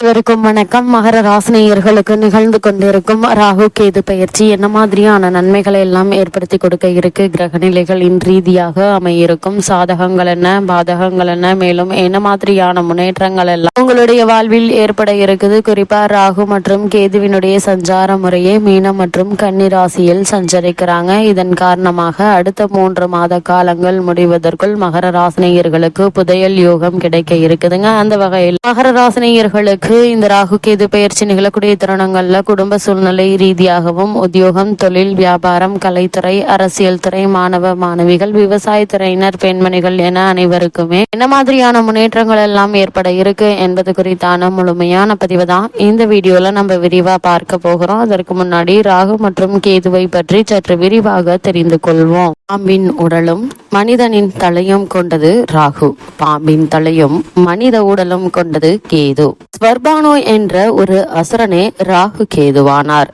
அனைவருக்கும் வணக்கம். மகர ராசினியர்களுக்கு நிகழ்ந்து கொண்டிருக்கும் ராகு கேது பயிற்சி என்ன மாதிரியான நன்மைகளை எல்லாம் ஏற்படுத்தி கொடுக்க இருக்கு? கிரக நிலைகளின் ரீதியாக அமையிருக்கும். சாதகங்கள் என்ன பாதகங்கள் என்ன மேலும் என்ன மாதிரியான முன்னேற்றங்கள் எல்லாம் உங்களுடைய வாழ்வில் ஏற்பட இருக்குது? குறிப்பா ராகு மற்றும் கேதுவினுடைய சஞ்சார முறையே மீனம் மற்றும் கன்னி ராசியில் சஞ்சரிக்கிறாங்க. இதன் காரணமாக அடுத்த மூன்று மாத காலங்கள் முடிவதற்குள் மகர ராசினியர்களுக்கு புதையல் யோகம் கிடைக்க இருக்குதுங்க. அந்த வகையில் மகர ராசினியர்களுக்கு இந்த ராகு கேது பயிற்சி நிகழக்கூடிய தருணங்கள்ல குடும்ப சூழ்நிலை ரீதியாகவும் உத்தியோகம் தொழில் வியாபாரம் கலைத்துறை அரசியல் துறை மாணவ மாணவிகள் விவசாயத்துறையினர் பெண்மணிகள் என அனைவருக்குமே என்ன மாதிரியான முன்னேற்றங்கள் எல்லாம் ஏற்பட இருக்கு என்பது குறித்தான முழுமையான பதிவு தான் இந்த வீடியோல நம்ம விரிவா பார்க்க போகிறோம். அதற்கு முன்னாடி ராகு மற்றும் கேதுவை பற்றி சற்று விரிவாக தெரிந்து கொள்வோம். பாம்பின் உடலும் மனிதனின் தலையும் கொண்டது ராகு பாம்பின் தலையும் மனித உடலும் கொண்டது கேது. ஸ்வர்பானோ என்ற ஒரு அசுரனே ராகு கேதுவானார்.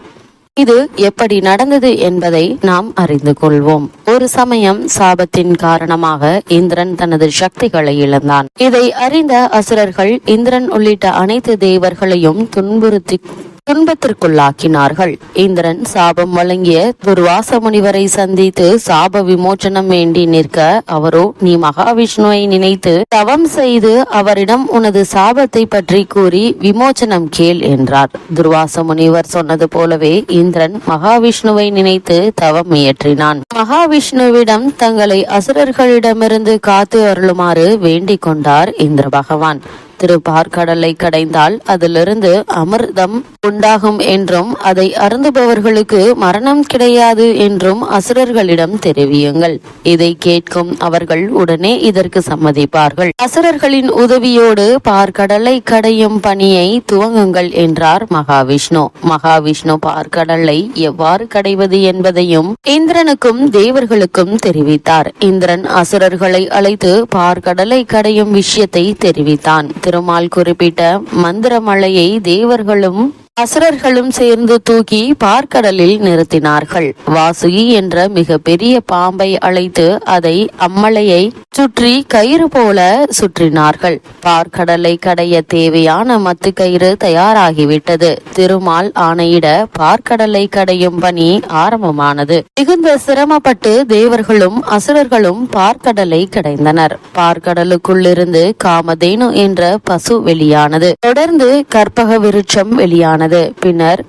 இது எப்படி நடந்தது என்பதை நாம் அறிந்து கொள்வோம். ஒரு சமயம் சாபத்தின் காரணமாக இந்திரன் தனது சக்திகளை இழந்தான். இதை அறிந்த அசுரர்கள் இந்திரன் உள்ளிட்ட அனைத்து தேவர்களையும் துன்புறுத்தி துன்பத்திற்குள்ளாக்கினார்கள். இந்திரன் சாபம் வழங்கிய துர்வாச முனிவரை சந்தித்து சாப விமோச்சனம் வேண்டி நிற்க அவரோ நீ மகாவிஷ்ணுவை நினைத்து தவம் செய்து அவரிடம் உனது சாபத்தை பற்றி கூறி விமோச்சனம் கேள் என்றார். துர்வாச முனிவர் சொன்னது போலவே இந்திரன் மகாவிஷ்ணுவை நினைத்து தவம் இயற்றினான் மகாவிஷ்ணுவிடம் தங்களை அசுரர்களிடமிருந்து காத்து அருளுமாறு வேண்டிக் கொண்டார் இந்திர பகவான். திருப்பார்கடலை கடைந்தால் அதிலிருந்து அமிர்தம் உண்டாகும் என்றும் அதை அருந்துபவர்களுக்கு மரணம் கிடையாது என்றும் அசுரர்களிடம் தெரிவியுங்கள். இதை கேட்கும் அவர்கள் உடனே இதற்கு சம்மதிப்பார்கள். அசுரர்களின் உதவியோடு பார்க்கடலை கடையும் பணியை துவங்குங்கள் என்றார் மகாவிஷ்ணு. மகாவிஷ்ணு பார்க்கடலை எவ்வாறு கடைவது என்பதையும் இந்திரனுக்கும் தேவர்களுக்கும் தெரிவித்தார். இந்திரன் அசுரர்களை அழைத்து பார்க்கடலை கடையும் விஷயத்தை தெரிவித்தான். திருமால் குறிப்பிட்ட மந்திரமலையை தேவர்களும் அசுரர்களும் சேர்ந்து தூக்கி பார்க்கடலில் நிறுத்தினார்கள். வாசுகி என்ற மிக பெரிய பாம்பை அழைத்து அதை அம்மலையை சுற்றி கயிறு போல சுற்றினார்கள். பார்க்கடலை கடைய தேவையான மத்து கயிறு தயாராகிவிட்டது. திருமால் ஆணையிட பார்க்கடலை கடையும் பணி ஆரம்பமானது. மிகுந்த சிரமப்பட்டு தேவர்களும் அசுரர்களும் பார்க்கடலை கடைந்தனர். பார்க்கடலுக்குள்ளிருந்து காமதேனு என்ற பசு வெளியானது. தொடர்ந்து கற்பக விருட்சம் வெளியானது. ஆனது. பின்னர்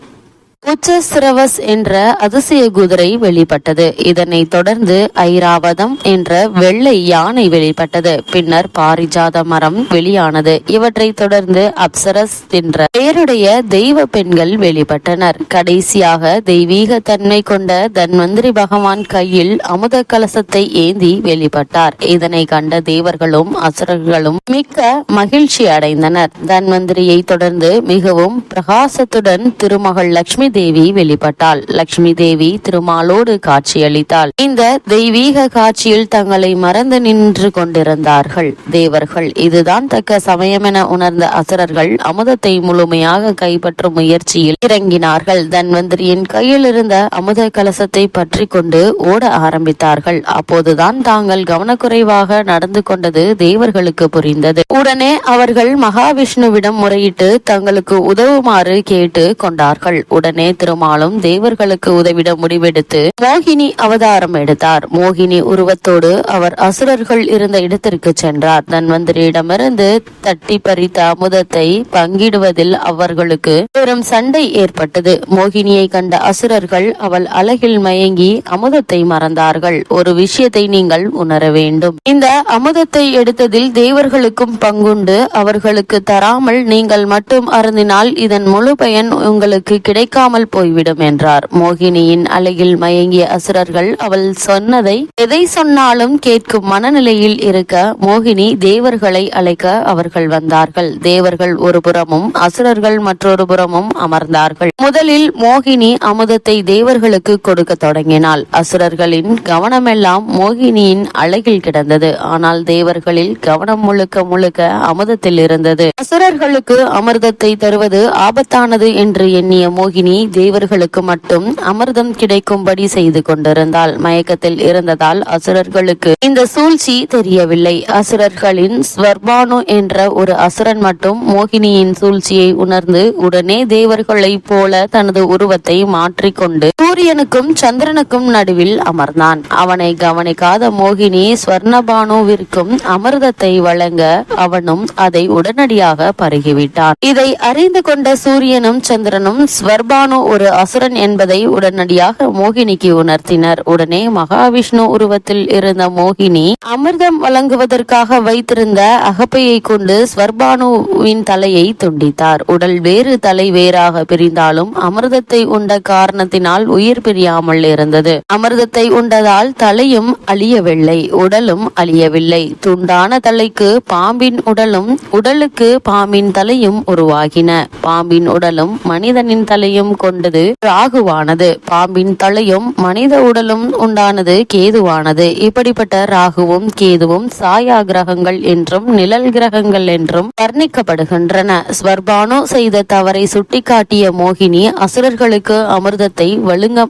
உச்சஸ்ரவஸ் என்ற அதிசய குதிரை வெளிப்பட்டது. இதனைத் தொடர்ந்து ஐராவதம் என்ற வெள்ளை யானை வெளிப்பட்டது. பின்னர் பாரிஜாத மரம் வெளியானது. இவற்றை தொடர்ந்து அப்சரஸ் என்ற பெயருடைய தெய்வ பெண்கள் வெளிப்பட்டனர். கடைசியாக தெய்வீக தன்மை கொண்ட தன்வந்திரி பகவான் கையில் அமுத கலசத்தை ஏந்தி வெளிப்பட்டார். இதனை கண்ட தேவர்களும் அசுரர்களும் மிக்க மகிழ்ச்சி அடைந்தனர். தன்வந்திரியை தொடர்ந்து மிகவும் பிரகாசத்துடன் திருமகள் லட்சுமி தேவி வெளிப்பட்டாள். லட்சுமி தேவி திருமாலோடு காட்சியளித்தாள். இந்த தெய்வீக காட்சியில் தங்களை மறந்து நின்று கொண்டிருந்தார்கள். தேவர்கள் இதுதான் தக்க சமயம் என உணர்ந்த அசுரர்கள் அமுதத்தை முழுமையாக கைப்பற்றும் முயற்சியில் இறங்கினார்கள். தன்வந்திரியின் கையில் இருந்த அமுத கலசத்தை பற்றி கொண்டு ஓட ஆரம்பித்தார்கள். அப்போதுதான் தாங்கள் கவனக்குறைவாக நடந்து கொண்டது தேவர்களுக்கு புரிந்தது. உடனே அவர்கள் மகாவிஷ்ணுவிடம் முறையிட்டு தங்களுக்கு உதவுமாறு கேட்டு கொண்டார்கள். உடனே திருமாலும் தேவர்களுக்கு உதவிட முடிவெடுத்து மோகினி அவதாரம் எடுத்தார். மோகினி உருவத்தோடு அவர் அசுரர்கள் இருந்த இடத்திற்கு சென்றார். தன்வந்திரியிடமிருந்து தட்டி பறித்த அமுதத்தை பங்கிடுவதில் அவர்களுக்கு பெரும் சண்டை ஏற்பட்டது. மோகினியை கண்ட அசுரர்கள் அவள் அழகில் மயங்கி அமுதத்தை மறந்தார்கள். ஒரு விஷயத்தை நீங்கள் உணர வேண்டும். இந்த அமுதத்தை எடுத்ததில் தேவர்களுக்கும் பங்குண்டு. அவர்களுக்கு தராமல் நீங்கள் மட்டும் அருந்தினால் இதன் முழு பயன் உங்களுக்கு கிடைக்காமல் போய்விடும் என்றார். மோகினியின் அழகில் மயங்கிய அசுரர்கள் அவள் சொன்னதை எதை சொன்னாலும் கேட்கும் மனநிலையில் இருக்க மோகினி தேவர்களை அழைக்க அவர்கள் வந்தார்கள். தேவர்கள் ஒரு புறமும் அசுரர்கள் மற்றொரு புறமும் அமர்ந்தார்கள். முதலில் மோகினி அமுதத்தை தேவர்களுக்கு கொடுக்க தொடங்கினாள். அசுரர்களின் கவனமெல்லாம் மோகினியின் அழகில் கிடந்தது. ஆனால் தேவர்களில் கவனம் முழுக்க முழுக்க அமுதத்தில் இருந்தது. அசுரர்களுக்கு அமிர்தத்தை தருவது ஆபத்தானது என்று எண்ணிய மோகினி தேவர்களுக்கு மட்டும் அமிர்தம் கிடைக்கும்படி செய்து கொண்டிருந்தாள். மயக்கத்தில் இருந்ததால் அசுரர்களுக்கு இந்த சூழ்ச்சி தெரியவில்லை. அசுரர்களின் ஸ்வர்பானு என்ற ஒரு அசுரன் மட்டும் மோகினியின் சூழ்ச்சியை உணர்ந்து உடனே தேவர்களைப் போல தனது உருவத்தை மாற்றிக்கொண்டு சூரியனுக்கும் சந்திரனுக்கும் நடுவில் அமர்ந்தான். அவனை கவனிக்காத மோகினி ஸ்வர்ணபானுவிற்கும் அமிர்தத்தை வழங்க அவனும் அதை உடனடியாக பருகிவிட்டான். இதை அறிந்து கொண்ட சூரியனும் சந்திரனும் ஸ்வர்பானு விஷ்ணு ஒரு அசுரன் என்பதை உடனடியாக மோகினிக்கு உணர்த்தினர். உடனே மகாவிஷ்ணு உருவத்தில் இருந்த மோகினி அமிர்தம் வழங்குவதற்காக வைத்திருந்த அகப்பையை கொண்டு ஸ்வர்பானுவின் தலையை துண்டித்தார். உடல் வேறு தலை வேறாக பிரிந்தாலும் அமிர்தத்தை உண்ட காரணத்தினால் உயிர் பிரியாமல் இருந்தது. அமிர்தத்தை உண்டதால் தலையும் அழியவில்லை உடலும் அழியவில்லை. துண்டான தலைக்கு பாம்பின் உடலும் உடலுக்கு பாம்பின் தலையும் உருவாகின. பாம்பின் உடலும் மனிதனின் தலையும் கொண்டது. ராகுவானது. பாம்பின் தலையும் மனித உடலும் உண்டானது கேதுவானது. இப்படிப்பட்ட ராகுவும் கேதுவும் சாயா கிரகங்கள் என்றும் நிழல் கிரகங்கள் என்றும் வர்ணிக்கப்படுகின்றன. ஸ்வர்பானு செய்த தவறை சுட்டிக்காட்டிய மோகினி அசுரர்களுக்கு அமிர்தத்தை வழுங்க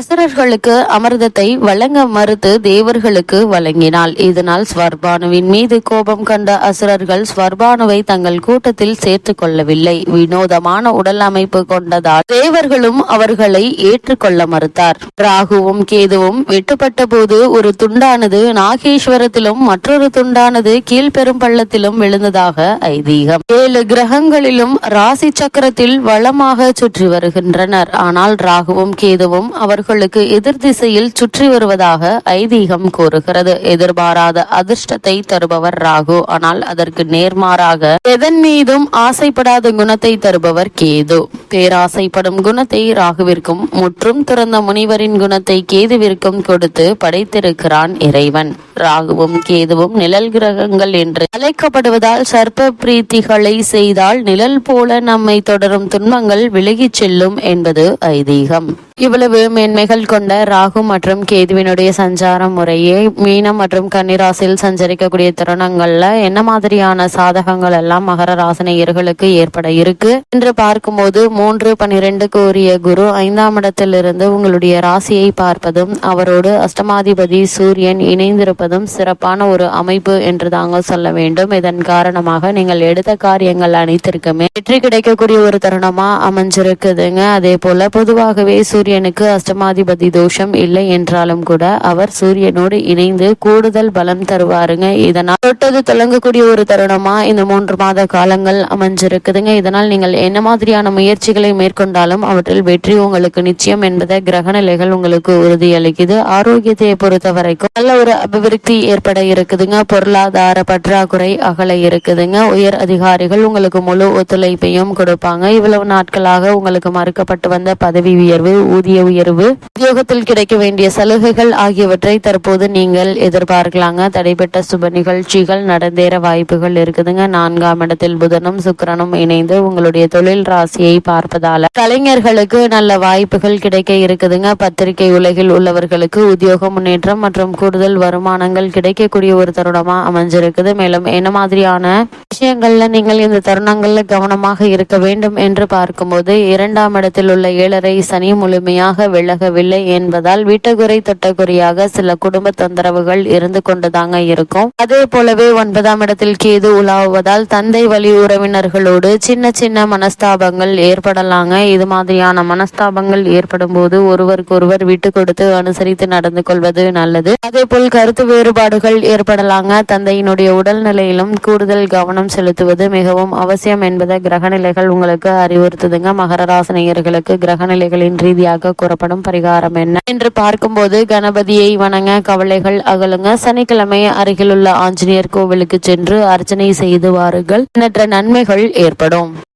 அசுரர்களுக்கு அமிர்தத்தை வழங்க மறுத்து தேவர்களுக்கு வழங்கினாள். இதனால் ஸ்வர்பானுவின் மீது கோபம் கண்ட அசுரர்கள் ஸ்வர்பானுவை தங்கள் கூட்டத்தில் சேர்த்துக் கொள்ளவில்லை. வினோதமான உடல் அமைப்பு கொண்டதால் தேவர்களும் அவர்களை ஏற்றுக்கொள்ள மறுத்தார். ராகுவும் கேதுவும் வெட்டுப்பட்ட போது ஒரு துண்டானது நாகேஸ்வரத்திலும் மற்றொரு துண்டானது கீழ்பெரும் பள்ளத்திலும் விழுந்ததாக ஐதீகம். ஏழு கிரகங்களிலும் ராசி சக்கரத்தில் வளமாக சுற்றி வருகின்றனர். ஆனால் ராகுவும் கேதுவும் அவர்களுக்கு எதிர் திசையில் சுற்றி வருவதாக ஐதீகம் கூறுகிறது. எதிர்பாராத அதிர்ஷ்டத்தை தருபவர் ராகு. ஆனால் அதற்கு நேர்மாறாக எதன் மீதும் ஆசைப்படாத குணத்தை தருபவர் கேது. பேராசைப்படும் குணத்தை ராகுவிற்கும் முற்றும் துறந்த முனிவரின் குணத்தை கேதுவிற்கும் கொடுத்து படைத்திருக்கிறான் இறைவன். ராகுவும் கேதுவும் நிழல் கிரகங்கள் என்று அழைக்கப்படுவதால் சர்ப்ப பிரீத்திகளை செய்தால் நிழல் போல நம்மை தொடரும் துன்பங்கள் விலகிச் செல்லும் என்பது ஐதீகம். இவ்வளவு மேன்மைகள் கொண்ட ராகு மற்றும் கேதுவினுடைய சஞ்சார முறையே மீனம் மற்றும் கன்னிராசியில் சஞ்சரிக்கக்கூடிய தருணங்கள்ல என்ன மாதிரியான சாதகங்கள் எல்லாம் மகர ராசினியர்களுக்கு ஏற்பட இருக்கு? என்று பார்க்கும்போது மூன்று பனிரெண்டுக்கு உரிய குரு ஐந்தாம் இடத்திலிருந்து உங்களுடைய ராசியை பார்ப்பதும் அவரோடு அஷ்டமாதிபதி சூரியன் இணைந்திருப்பதும் சிறப்பான ஒரு அமைப்பு என்று தாங்க சொல்ல வேண்டும். இதன் காரணமாக நீங்கள் எடுத்த காரியங்கள் அனைத்திற்குமே வெற்றி கிடைக்கக்கூடிய ஒரு தருணமா அமைஞ்சிருக்குதுங்க. அதே போல பொதுவாகவே சூரியனுக்கு அஷ்டமா அஷ்டமாதிபதி தோஷம் இல்லை என்றாலும் கூட அவர் சூரியனோடு இணைந்து கூடுதல் பலம் தருவாருங்க. இதனால் தொட்டது தொடங்கக்கூடிய ஒரு தருணமா? இந்த மூன்று மாத காலங்கள் அமைஞ்சிருக்குதுங்க. இதனால் நீங்கள் என்ன மாதிரியான முயற்சிகளை மேற்கொண்டாலும் அவற்றில் வெற்றி உங்களுக்கு நிச்சயம் என்பதை கிரக நிலைகள் உங்களுக்கு உறுதியளிக்குது. ஆரோக்கியத்தை பொறுத்த வரைக்கும் நல்ல ஒரு அபிவிருத்தி ஏற்பட இருக்குதுங்க. பொருளாதார பற்றாக்குறை அகல இருக்குதுங்க. உயர் அதிகாரிகள் உங்களுக்கு முழு ஒத்துழைப்பையும் கொடுப்பாங்க. இவ்வளவு நாட்களாக உங்களுக்கு மறுக்கப்பட்டு வந்த பதவி உயர்வு ஊதிய உயர்வு உத்தியோகத்தில் கிடைக்க வேண்டிய சலுகைகள் ஆகியவற்றை தற்போது நீங்கள் எதிர்பார்க்கலாங்க. தடைப்பட்ட சுப நிகழ்ச்சிகள் நடந்தேற வாய்ப்புகள் இருக்குதுங்க. நான்காம் இடத்தில் புதனும் சுக்கிரனும் இணைந்து உங்களுடைய தொழில் ராசியை பார்ப்பதால கலைஞர்களுக்கு நல்ல வாய்ப்புகள் கிடைக்க இருக்குதுங்க. பத்திரிகை உலகில் உள்ளவர்களுக்கு உத்தியோக முன்னேற்றம் மற்றும் கூடுதல் வருமானங்கள் கிடைக்கக்கூடிய ஒரு தருணமா அமைஞ்சிருக்குது. மேலும் என்ன மாதிரியான விஷயங்கள்ல நீங்கள் இந்த தருணங்கள்ல கவனமாக இருக்க வேண்டும் என்று பார்க்கும்போது இரண்டாம் இடத்தில் உள்ள ஏழரை சனி முழுமையாக விலகவில்லை என்பதால் வீட்டுக்குறை தொட்டக்குறையாக சில குடும்ப தொந்தரவுகள் இருந்து கொண்டுதாங்க இருக்கும். அதே போலவே ஒன்பதாம் இடத்தில் கேது உலாவுவதால் தந்தை வழி உறவினர்களோடு சின்ன சின்ன மனஸ்தாபங்கள் ஏற்படலாங்க. இது மாதிரியான மனஸ்தாபங்கள் ஏற்படும் போது ஒருவருக்கு ஒருவர் விட்டு கொடுத்து அனுசரித்து நடந்து கொள்வது நல்லது. அதே போல் கருத்து வேறுபாடுகள் ஏற்படலாங்க. தந்தையினுடைய உடல்நிலையிலும் கூடுதல் கவனம் செலுத்துவது மிகவும் அவசியம் என்பதை கிரகநிலைகள் உங்களுக்கு அறிவுறுத்துதுங்க. மகர ராசினியர்களுக்கு கிரகநிலைகளின் ரீதியாக கூறப்படும் பரிகாரம் என்ன? என்று பார்க்கும்போது கணபதியை வணங்க கவலைகள் அகலுங்க. சனிக்கிழமை அருகிலுள்ள ஆஞ்சநேயர் கோவிலுக்கு சென்று அர்ச்சனை செய்து வாருங்கள். எண்ணற்ற நன்மைகள் ஏற்படும்.